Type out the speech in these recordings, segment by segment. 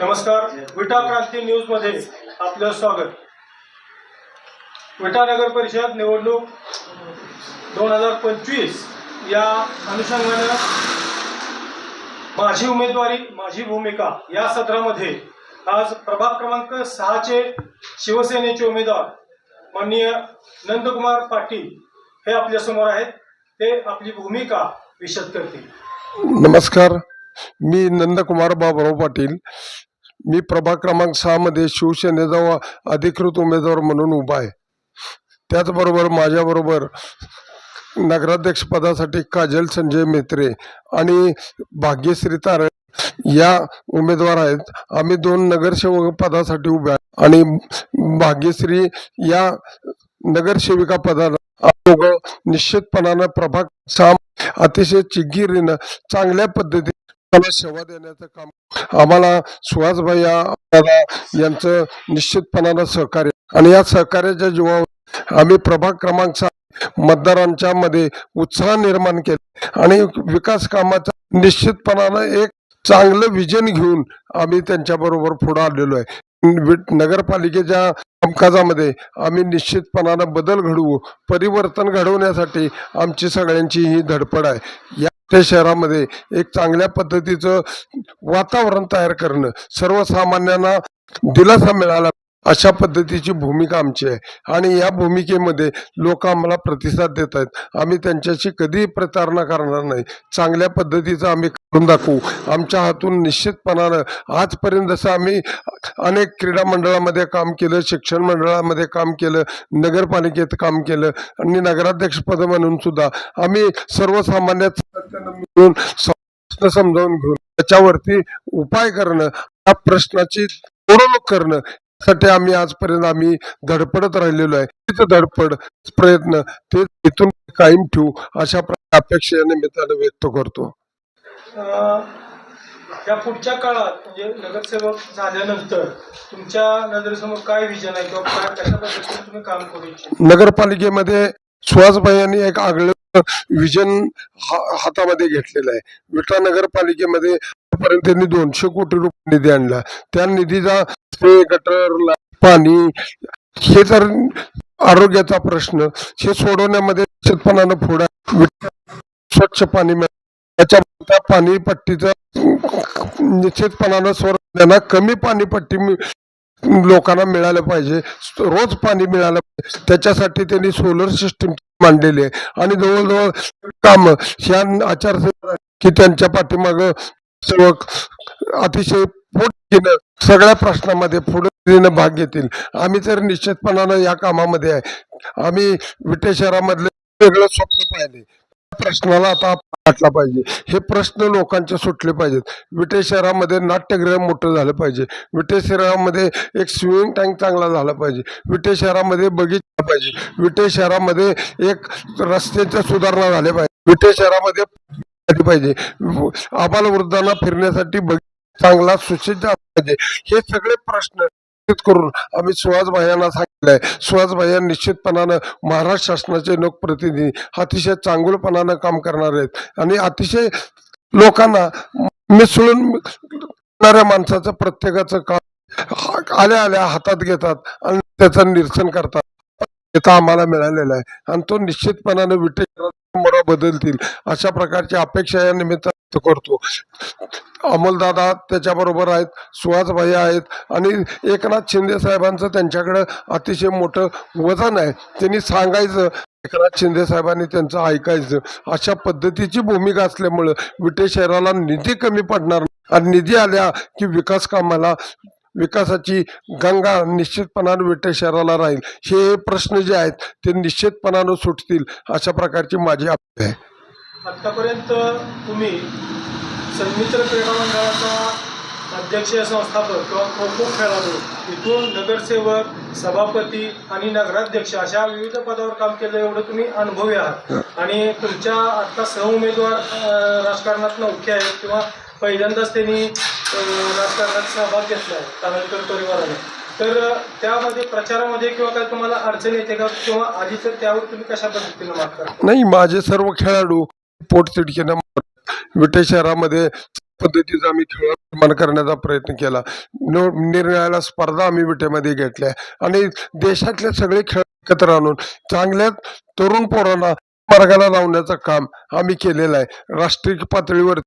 नमस्कार. विटा क्रांती न्यूजमध्ये आपलं स्वागत. विटा नगर परिषद निवडणूक दोन हजार पंचवीस या अनुषंगानं माझी उमेदवारी माझी भूमिका या सत्रामध्ये आज प्रभाग क्रमांक सहाचे शिवसेनेचे उमेदवार माननीय नंदकुमार पाटील हे आपल्यासमोर आहेत. ते आपली भूमिका विशद करतील. नमस्कार. मी नंदकुमार बाबराव पाटील. मी प्रभाग क्रमांक सहामध्ये शिवसेनेचा व अधिकृत उमेदवार म्हणून उभा आहे. त्याचबरोबर माझ्याबरोबर नगराध्यक्षपदासाठी काजल संजय मेत्रे आणि भाग्यश्री तारण या उमेदवार आहेत. आम्ही दोन नगरसेवक पदासाठी उभे आहे आणि भाग्यश्री या नगरसेविका पदाला दोघं निश्चितपणानं प्रभाग साम अतिशय चिगिरीनं चांगल्या पद्धतीने लोकांना सेवा देण्याचं काम आम्हाला सुहासभाई यांचं निश्चितपणानं सहकार्य. आणि या सहकार्याच्या जीवावर आम्ही प्रभाग क्रमांक मतदारांच्या मध्ये उत्साह निर्माण केला. आणि विकास कामाचा निश्चितपणानं एक चांगलं विजन घेऊन आम्ही त्यांच्या बरोबर पुढे आलेलो आहे. वि- नगरपालिकेच्या कामकाजामध्ये आम्ही निश्चितपणानं बदल घडवू परिवर्तन घडवण्यासाठी आमची सगळ्यांची ही धडपड आहे. या त्या शहरामध्ये एक चांगल्या पद्धतीचं वातावरण तयार करणं सर्वसामान्यांना दिलासा मिळाला अशा पद्धतीची भूमिका आमची आहे. आणि या भूमिकेमध्ये लोक आम्हाला प्रतिसाद देत आहेत. आम्ही त्यांच्याशी कधीही प्रतारणा करणार नाही. चांगल्या पद्धतीचं आम्ही करून दाखवू. आमच्या हातून निश्चितपणानं आजपर्यंत जसं आम्ही अनेक क्रीडा मंडळामध्ये काम केलं शिक्षण मंडळामध्ये काम केलं नगरपालिकेत काम केलं आणि नगराध्यक्षपद म्हणून सुद्धा आम्ही सर्वसामान्य मिळून प्रश्न समजावून घेऊन त्याच्यावरती उपाय करणं या प्रश्नाची सोडवणूक करणं साठी आम्ही आजपर्यंत आम्ही धडपडत राहिलेलो आहे. तिथं धडपड प्रयत्न ते इथून कायम ठेवू अशा प्रकारे अपेक्षा निमित्तानं व्यक्त करतो. या पुढच्या काळात म्हणजे नगरसेवक झाल्यानंतर तुमच्या नजरेसमोर काय विजन आहे किंवा काय कशा पद्धतीने तुम्ही काम करू इच्छिता? नगरपालिकेमध्ये सुहासभाई यांनी एक आगळं विजन हा- हातामध्ये घेतलेलं आहे. विटा नगरपालिकेमध्ये पर्यंत त्यांनी दोनशे कोटी रुपये निधी आणला. त्या निधीचा ते गटर पाणी हे तर आरोग्याचा प्रश्न. हे सोडवण्यामध्ये निश्चितपणानं पुढे स्वच्छ पाणी त्याच्या त्या पाणीपट्टीचं निश्चितपणानं स्वर त्यांना कमी पाणीपट्टी लोकांना मिळालं पाहिजे. रोज पाणी मिळालं पाहिजे. त्याच्यासाठी त्यांनी सोलर सिस्टीम मांडलेली आहे. आणि जवळजवळ काम ह्या आचारसंहिता की त्यांच्या पाठीमाग सेवक अतिशय घेणं सगळ्या प्रश्नामध्ये पुढे भाग घेतील. आम्ही तर निश्चितपणानं या कामामध्ये आहे. आम्ही विटे शहरामधले वेगळं स्वप्न पाहिले प्रश्नाला आता वाटला पाहिजे. हे प्रश्न लोकांचे सुटले पाहिजेत. विटे शहरामध्ये नाट्यगृह मोठं झालं पाहिजे. विटे शहरामध्ये एक स्विमिंग टँक चांगला झाला पाहिजे. विटे शहरामध्ये बगीचा पाहिजे. विटे शहरामध्ये एक रस्त्याच्या सुधारणा झाल्या पाहिजे. विटे शहरामध्ये पाहिजे. आम्हाला वृद्धांना फिरण्यासाठी बगीचा चांगला सुसज्ज पाहिजे. हे सगळे प्रश्न करून आम्ही सुहास भायांना सांगितलंय. सुहास भाया निश्चितपणानं महाराष्ट्र शासनाचे लोकप्रतिनिधी अतिशय चांगुलपणानं काम करणार आहेत. आणि अतिशय लोकांना मिसळून करणाऱ्या माणसाचं प्रत्येकाचं काम आल्या आल्या हातात घेतात आणि त्याचं निरसन करतात. इथं आम्हाला मिळालेला आहे. आणि तो निश्चितपणानं विटे बदलतील. अशा प्रकारची अपेक्षा या निमित्त करतो. अमोलदादा त्याच्याबरोबर आहेत सुहासभाई आहेत आणि एकनाथ शिंदे साहेबांचं त्यांच्याकडं अतिशय मोठं वजन आहे. त्यांनी सांगायचं एकनाथ शिंदे साहेबांनी त्यांचं ऐकायचं. अशा पद्धतीची भूमिका असल्यामुळं विटे शहराला निधी कमी पडणार आणि निधी आल्या की विकास कामाला विकासाची गंगा निश्चितपणानं विटे शहराला राहील. हे प्रश्न जे आहेत ते निश्चितपणानं सुटतील अशा प्रकारची माझी अपेक्षा आहे. आतापर्यंत तुम्ही संमित्र क्रीडा मंडळाचा अध्यक्ष संस्थापक किंवा खो खो खेळाडू इथून नगरसेवक सभापती आणि नगराध्यक्ष अशा विविध पदावर काम केलं एवढं तुम्ही अनुभवी आहात. आणि तुमच्या आता सहउमेदवार राजकारणात मुख्य आहेत किंवा पहिल्यांदाच त्यांनी राजकारणात सहभाग घेतला आहे तामिळकर परिवाराने. तर त्यामध्ये प्रचारामध्ये किंवा काय तुम्हाला अडचण येते का? किंवा आधी तर त्यावर तुम्ही कशा पद्धतीने मात करा नाही माझे सर्व खेळाडू पोटतिडकीनं विटे शहरामध्ये पद्धतीचा आम्ही खेळ निर्माण करण्याचा प्रयत्न केला. निर्णयाला निरनिराळ्या स्पर्धा आम्ही विटेमध्ये घेतल्या. आणि देशातले सगळे खेळ एकत्र आणून चांगल्या तरुण पोरांना मार्गाला लावण्याचं काम आम्ही केलेलं आहे. राष्ट्रीय पातळीवर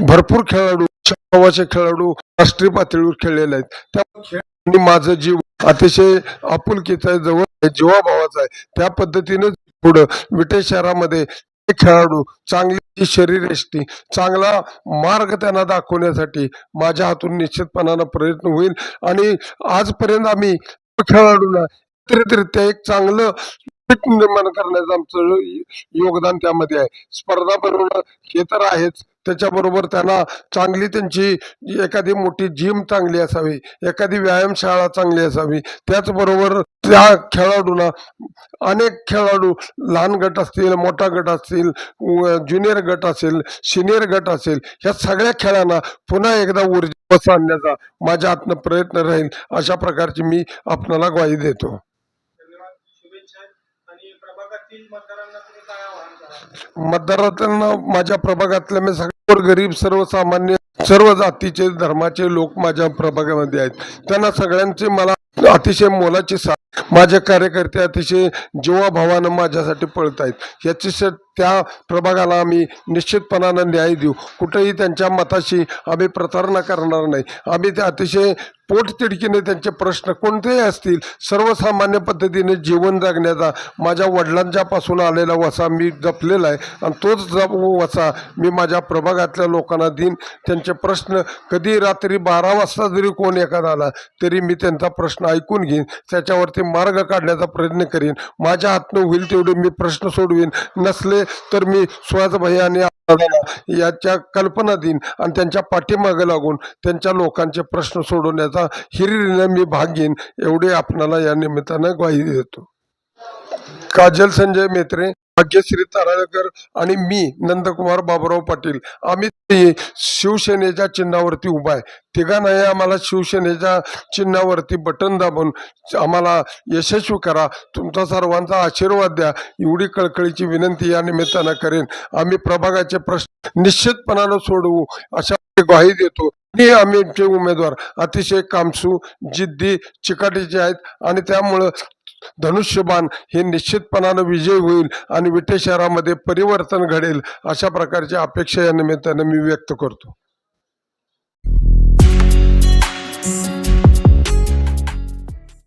भरपूर खेळाडू गावाचे खेळाडू राष्ट्रीय पातळीवर खेळलेले आहेत. त्या खेळाडूंनी माझं जीव अतिशय आपुलकीचा आहे जवळ जीवाभावाचा आहे. त्या पद्धतीने पुढं विटे शहरामध्ये खेळाडू चांगली शरीरयष्टी चांगला मार्ग त्यांना दाखवण्यासाठी माझ्या हातून निश्चितपणानं प्रयत्न होईल. आणि आजपर्यंत आम्ही खेळाडूंना एकत्रितरित्या एक चांगलं निर्माण करण्याचं आमचं योगदान त्यामध्ये आहे. स्पर्धा बनवणं हे तर आहेच. त्याच्याबरोबर त्यांना चांगली त्यांची एखादी मोठी जिम चांगली असावी एखादी व्यायामशाळा चांगली असावी त्याचबरोबर त्या खेळाडूंना अनेक खेळाडू लहान गट असतील मोठा गट असतील ज्युनियर गट असेल सिनियर गट असेल ह्या सगळ्या खेळांना पुन्हा एकदा ऊर्जा बस आणण्याचा माझ्या हातनं प्रयत्न राहील अशा प्रकारची मी आपणाला ग्वाही देतो. मतदारांना माझ्या प्रभागातल्या मी सगळ्यावर गरीब सर्वसामान्य सर्व जातीचे धर्माचे लोक माझ्या प्रभागामध्ये आहेत. त्यांना सगळ्यांचे मला अतिशय मोलाची साथ. माझे कार्यकर्ते अतिशय जीवाभावानं माझ्यासाठी पळत आहेत याची त्या प्रभागाला आम्ही निश्चितपणानं न्याय देऊ. कुठेही त्यांच्या मताशी आम्ही प्रतारणा करणार नाही. आम्ही ते अतिशय पोटतिडकीने त्यांचे प्रश्न कोणतेही असतील सर्वसामान्य पद्धतीने जीवन जगण्याचा माझ्या वडिलांच्यापासून आलेला वसा मी जपलेला आहे. आणि तोच जप वसा मी माझ्या प्रभागातल्या लोकांना देईन. त्यांचे प्रश्न कधी रात्री बारा वाजता जरी कोण एखादा आला तरी मी त्यांचा प्रश्न ऐकून घेईन. त्याच्यावरती मार्ग काढण्याचा प्रयत्न करीन. माझ्या हातनं होईल तेवढे मी प्रश्न सोडवीन. नसले तर मी सुहास भाई आणि याच्या कल्पना देईन आणि त्यांच्या पाठीमागे लागून त्यांच्या लोकांचे प्रश्न सोडवण्याचा हिरिरीने मी भाग घेईन एवढे आपणाला या निमित्तानं ग्वाही देतो. काजल संजय मेत्रे. भाग्यश्री ताराळकर आणि मी नंदकुमार बाबुराव पाटील. आम्ही शिवसेनेच्या चिन्हावरती उभा आहे. तिघांनाही आम्हाला शिवसेनेच्या चिन्हावरती बटन दाबून आम्हाला यशस्वी करा. तुमचा सर्वांचा आशीर्वाद द्या. एवढी कळकळीची विनंती या निमित्तानं करेन. आम्ही प्रभागाचे प्रश्न निश्चितपणानं सोडवू अशा ग्वाही देतो. हे आम्ही आमचे उमेदवार अतिशय कामसू जिद्दी चिकाटीचे आहेत आणि त्यामुळं धनुष्यबाण हे निश्चितपणानं विजय होईल आणि विटे शहरामध्ये परिवर्तन घडेल अशा प्रकारची अपेक्षा या निमित्तानं मी व्यक्त करतो.